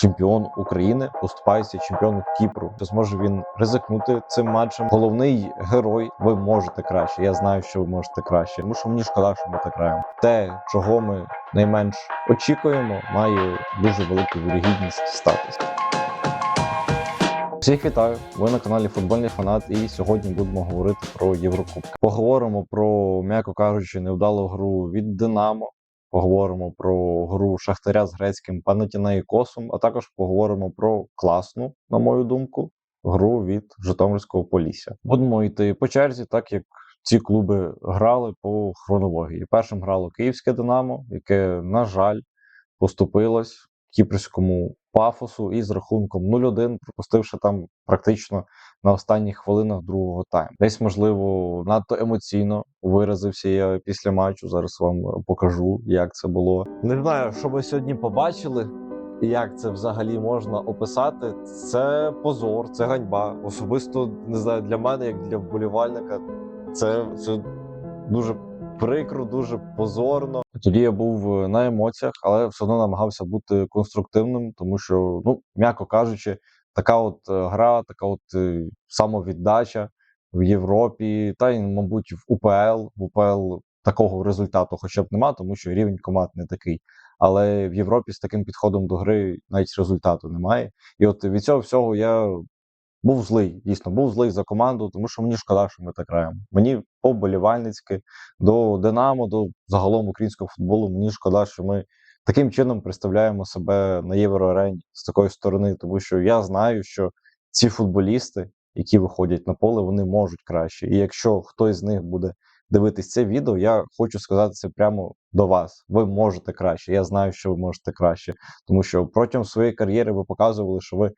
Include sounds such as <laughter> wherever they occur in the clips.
чемпіон України поступається чемпіону Кіпру. Чи зможе він ризикнути цим матчем? Головний герой. Ви можете краще. Я знаю, що ви можете краще. Тому що мені шкода, що ми так граємо. Те, чого ми найменш очікуємо, має дуже велику вірогідність статись. Всіх вітаю! Ви на каналі Футбольний Фанат, і сьогодні будемо говорити про Єврокубки. Поговоримо про, м'яко кажучи, невдалу гру від Динамо. Поговоримо про гру Шахтаря з грецьким Панатінаїкосом, а також поговоримо про класну, на мою думку, гру від Житомирського Полісся. Будемо йти по черзі, так як ці клуби грали по хронології. Першим грало Київське Динамо, яке, на жаль, поступилось кіпрському пафосу і з рахунком 0-1, пропустивши там практично на останніх хвилинах другого тайму. Десь, можливо, надто емоційно виразився я після матчу. Зараз вам покажу, як це було. Не знаю, що ви сьогодні побачили. Як це взагалі можна описати? Це позор, це ганьба. Особисто не знаю для мене, як для вболівальника, це, це дуже прикро, дуже позорно. Тоді я був е, на емоціях, але все одно намагався бути конструктивним, тому що, ну, м'яко кажучи, така от е, гра, така от е, самовіддача в Європі, та й, мабуть, в УПЛ. В УПЛ такого результату хоча б нема, тому що рівень команд не такий. Але в Європі з таким підходом до гри навіть результату немає. І от від цього всього я був злий, дійсно, був злий за команду, тому що мені шкода, що ми так граємо. Мені поболівальницьки до Динамо, до загалом українського футболу. Мені шкода, що ми таким чином представляємо себе на євроарені з такої сторони, тому що я знаю, що ці футболісти, які виходять на поле, вони можуть краще. І якщо хтось з них буде дивитись це відео, я хочу сказати це прямо до вас. Ви можете краще. Я знаю, що ви можете краще, тому що протягом своєї кар'єри ви показували, що ви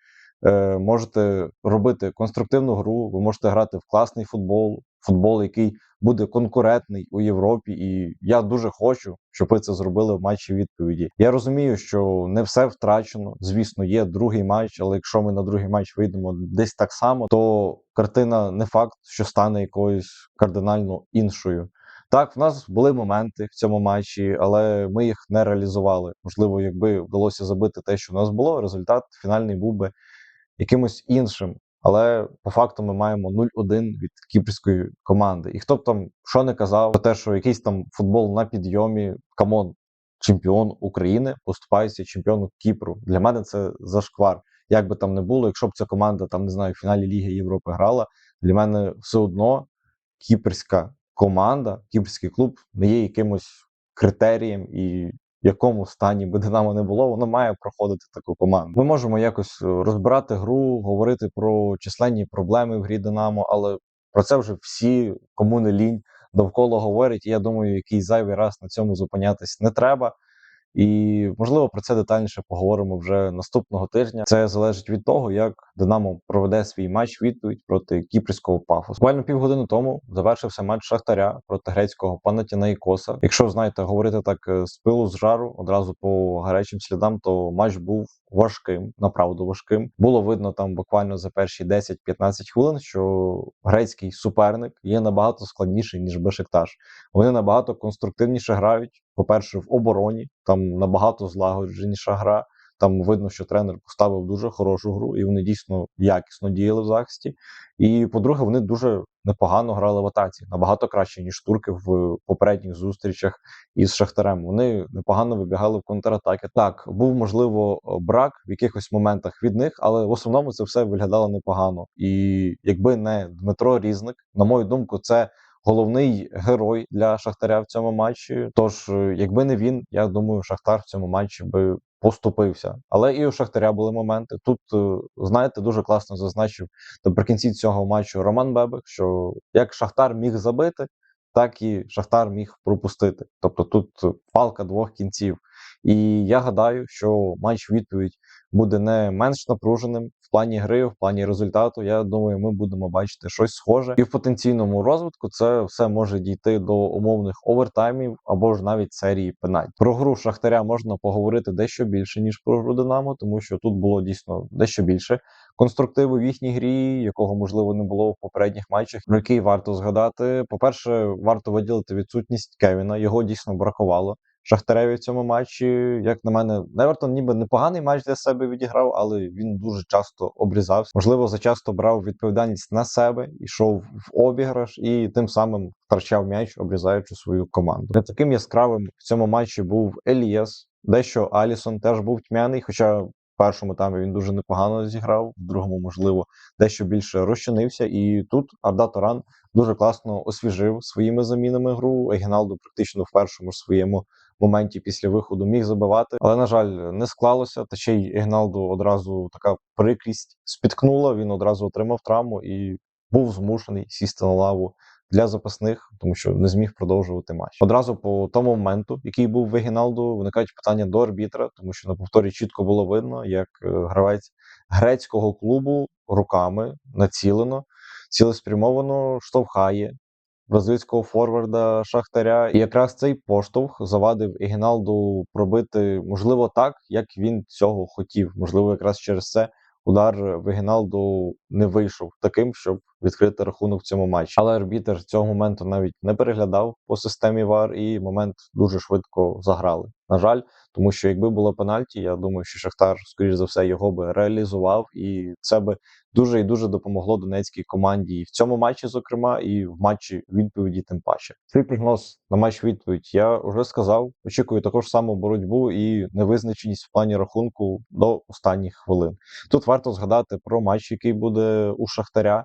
е, можете робити конструктивну гру, ви можете грати в класний футбол, футбол, який буде конкурентний у Європі. І я дуже хочу, щоб ви це зробили в матчі відповіді. Я розумію, що не все втрачено. Звісно, є другий матч, але якщо ми на другий матч вийдемо десь так само, то картина не факт, що стане якоюсь кардинально іншою. Так, в нас були моменти в цьому матчі, але ми їх не реалізували. Можливо, якби вдалося забити те, що у нас було, результат фінальний був би якимось іншим. Але по факту ми маємо 0-1 від кіпрської команди. І хто б там що не казав, про те, що якийсь там футбол на підйомі, камон, чемпіон України поступається чемпіону Кіпру. Для мене це зашквар. Як би там не було, якщо б ця команда там не знаю, в фіналі Ліги Європи грала, для мене все одно кіпрська команда, кіпрський клуб не є якимось критерієм і якому стані би <laughs> Динамо не було, воно має проходити таку команду. Ми можемо якось е, розбирати гру, говорити про численні проблеми в грі Динамо, але про це вже всі, кому не лінь, довкола говорять. І я думаю, який зайвий раз на цьому зупинятись не треба. І можливо про це детальніше поговоримо вже наступного тижня. Це залежить від того, як Динамо проведе свій матч відповідь проти кіпрського пафосу. Буквально півгодини тому завершився матч Шахтаря проти грецького Панатінаїкоса. Якщо знаєте, говорити так е, з пилу з жару одразу по гарячим слідам, то матч був важким, направду важким. Було видно там буквально за перші 10-15 хвилин, що грецький суперник є набагато складніший ніж Бешикташ. Вони набагато конструктивніше грають. По-перше, в обороні там набагато злагодженіша гра. Там видно, що тренер поставив дуже хорошу гру, і вони дійсно якісно діяли в захисті. І по-друге, вони дуже непогано грали в атаці, набагато краще, ніж турки в попередніх зустрічах із Шахтарем. Вони непогано вибігали в контратаки. Так, був можливо брак в якихось моментах від них, але в основному це все виглядало непогано. І якби не Дмитро Різник, на мою думку, це головний герой для Шахтаря в цьому матчі. Тож, е, якби не він, я думаю, Шахтар в цьому матчі би поступився. Але і у Шахтаря були моменти. Тут, е, знаєте, дуже класно зазначив наприкінці цього матчу Роман Бебек, що як Шахтар міг забити, так і Шахтар міг пропустити. Тобто тут палка двох кінців. І я гадаю, що матч відповідь буде не менш напруженим в плані гри, в плані результату. Я думаю, ми будемо бачити щось схоже. І в потенційному розвитку це все може дійти до умовних овертаймів або ж навіть серії пенальті. Про гру Шахтаря можна поговорити дещо більше ніж про гру Динамо, тому що тут було дійсно дещо більше конструктиву в їхній грі, якого можливо не було в попередніх матчах. Про який варто згадати. По перше, варто виділити відсутність Кевіна. Його дійсно бракувало Шахтареві в цьому матчі. Як на мене, Невертон ніби непоганий матч для себе відіграв, але він дуже часто обрізався. Можливо, зачасто брав відповідальність на себе, йшов в обіграш і тим самим втрачав м'яч, обрізаючи свою команду. Не таким яскравим в цьому матчі був Еліас. Дещо Алісон теж був тьмяний, хоча в першому таймі він дуже непогано зіграв, в другому, можливо, дещо більше розчинився. І тут Арда Таран дуже класно освіжив своїми замінами гру. Егіналду практично в першому своєму моменті після виходу міг забивати, але на жаль, не склалося. Та ще й Егіналду одразу така прикрість спіткнула. Він одразу отримав травму і був змушений сісти на лаву для запасних, тому що не зміг продовжувати матч. Одразу по тому моменту, який був в Егіналду, виникають питання до арбітра, тому що на повторі чітко було видно, як е, гравець грецького клубу руками націлено, цілеспрямовано штовхає бразильського форварда Шахтаря. І якраз цей поштовх завадив Ігіналду пробити, можливо, так, як він цього хотів. Можливо, якраз через це удар в Егіналду не вийшов таким, щоб відкрити рахунок в цьому матчі. Але арбітер цього моменту навіть не переглядав по системі ВАР, і момент дуже швидко заграли. На жаль, тому що якби було пенальті, я думаю, що Шахтар, скоріш за все, його би реалізував, і це би дуже і дуже допомогло донецькій команді і в цьому матчі, зокрема, і в матчі відповіді, тим паче. Свій прогноз на матч відповідь я вже сказав. Очікую також саму боротьбу і невизначеність в плані рахунку до останніх хвилин. Тут варто згадати про матч, який буде у Шахтаря.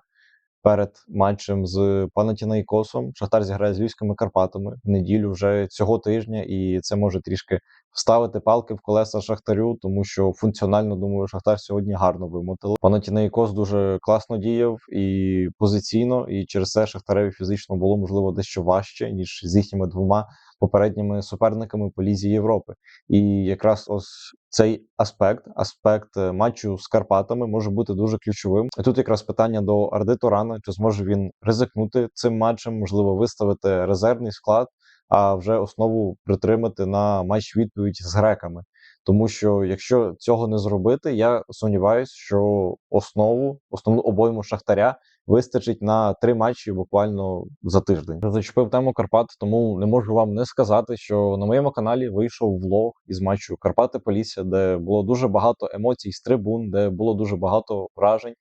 Перед матчем з Панатінайкосом Шахтар зіграє з Львівськими Карпатами в неділю вже цього тижня, і це може трішки вставити палки в колеса Шахтарю, тому що функціонально думаю, Шахтар сьогодні гарно вимотили. Панатінайкос дуже класно діяв і позиційно, і через це Шахтареві фізично було можливо дещо важче ніж з їхніми двома попередніми суперниками по лізі Європи. І якраз ось цей аспект, аспект е, матчу з Карпатами, може бути дуже ключовим. І тут якраз питання до Арди Турана: чи зможе він ризикнути цим матчем, можливо, виставити резервний склад, а вже основу притримати на матч відповідь з греками. Тому що якщо цього не зробити, я сумніваюся, що основу, основну обойму Шахтаря вистачить на три матчі буквально за тиждень. Зачепив тему Карпат, тому не можу вам не сказати, що на моєму каналі вийшов влог із матчу Карпати Полісся, де було дуже багато емоцій з трибун, де було дуже багато вражень.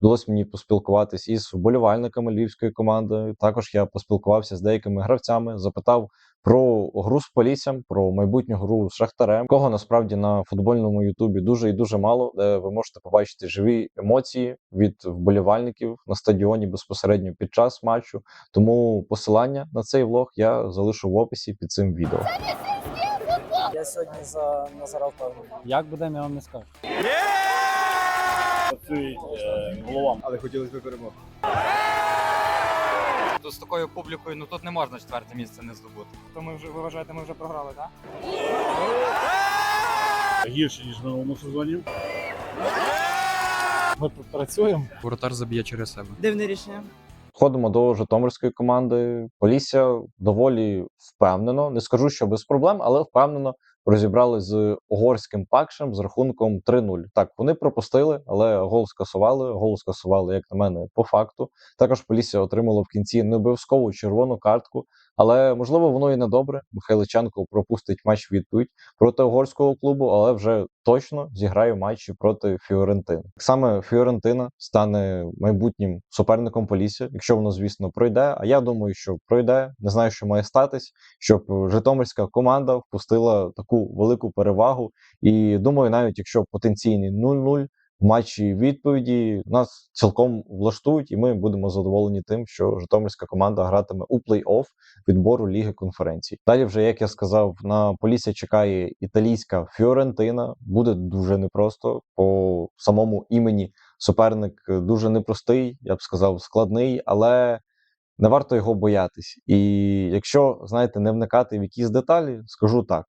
Вдалося мені поспілкуватись із вболівальниками львівської команди. Також я поспілкувався з деякими гравцями, запитав про гру з Поліссям, про майбутню гру з Шахтарем, кого насправді на футбольному Ютубі дуже і дуже мало, де ви можете побачити живі емоції від вболівальників на стадіоні безпосередньо під час матчу. Тому посилання на цей влог я залишу в описі під цим відео. Я сьогодні за Назара впевнений. Як буде, я вам не скажу. Працюють е, головам. але хотілося б перемог. Тут з такою публікою, ну тут не можна четверте місце не здобути. То ми вже ви вважаєте, ми вже програли, так? Гірше, ніж в новому сезоні. Ми тут працюємо. Воротар заб'є через себе. Дивне рішення. Входимо до Житомирської команди. Полісся доволі впевнено. Не скажу, що без проблем, але впевнено розібрали з угорським пакшем з рахунком 3-0. Так, вони пропустили, але гол скасували. Гол скасували, як на мене, по факту. Також Полісся отримало в кінці не обов'язкову червону картку. Але можливо воно і не добре. Михайличенко пропустить матч відповідь проти угорського клубу, але вже точно зіграє матчі проти Фіорентини. Саме Фіорентина стане майбутнім суперником Полісся, якщо воно, звісно, пройде. А я думаю, що пройде. Не знаю, що має статись, щоб Житомирська команда впустила таку велику перевагу. І думаю, навіть якщо потенційний 0-0 в матчі відповіді нас цілком влаштують, і ми будемо задоволені тим, що Житомирська команда гратиме у плей-офф відбору Ліги конференцій. Далі, вже як я сказав, на Полісся чекає італійська Фіорентина. Буде дуже непросто по самому імені. Суперник дуже непростий, я б сказав, складний, але не варто його боятись. І якщо знаєте, не вникати в якісь деталі, скажу так: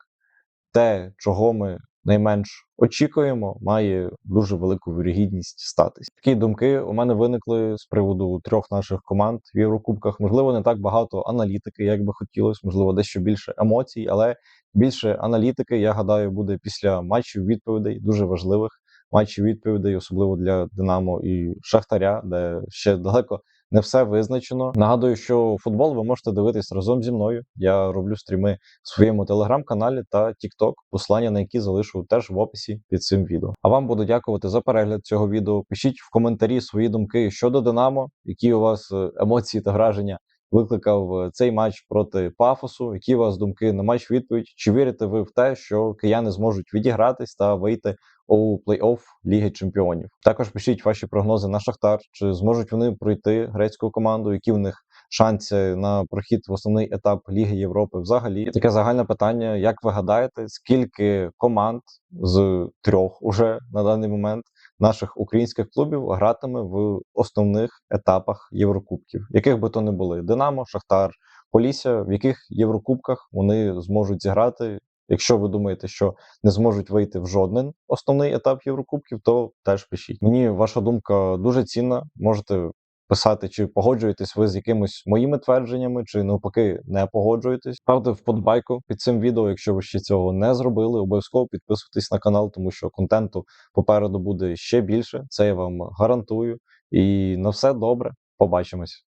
те, чого ми найменш очікуємо, має дуже велику вірогідність статись. Такі думки у мене виникли з приводу трьох наших команд в Єврокубках. Можливо, не так багато аналітики, як би хотілося, можливо, дещо більше емоцій, але більше аналітики, я гадаю, буде після матчів відповідей, дуже важливих матчів відповідей, особливо для Динамо і Шахтаря, де ще далеко не все визначено. Нагадую, що футбол ви можете дивитись разом зі мною. Я роблю стріми в своєму телеграм-каналі та TikTok, посилання на які залишу теж в описі під цим відео. А вам буду дякувати за перегляд цього відео. Пишіть в коментарі свої думки щодо Динамо, які у вас е, емоції та враження викликав е, цей матч проти Пафосу. Які у вас думки на матч відповідь? Чи вірите ви в те, що кияни зможуть відігратись та вийти у плей-офф Ліги Чемпіонів? Також пишіть ваші прогнози на Шахтар, чи зможуть вони пройти грецьку команду, які в них шанси на прохід в основний етап Ліги Європи взагалі. Таке загальне питання: як ви гадаєте, скільки команд з трьох уже на даний момент наших українських клубів гратиме в основних етапах Єврокубків, яких би то не були Динамо, Шахтар, Полісся, в яких Єврокубках вони зможуть зіграти. Якщо ви думаєте, що не зможуть вийти в жоден основний етап Єврокубків, то теж пишіть. Мені ваша думка дуже цінна. Можете писати, чи погоджуєтесь ви з якимись моїми твердженнями, чи навпаки не погоджуєтесь. Ставте вподобайку під цим відео, якщо ви ще цього не зробили. Обов'язково підписуйтесь на канал, тому що контенту попереду буде ще більше. Це я вам гарантую. І на все добре. Побачимось.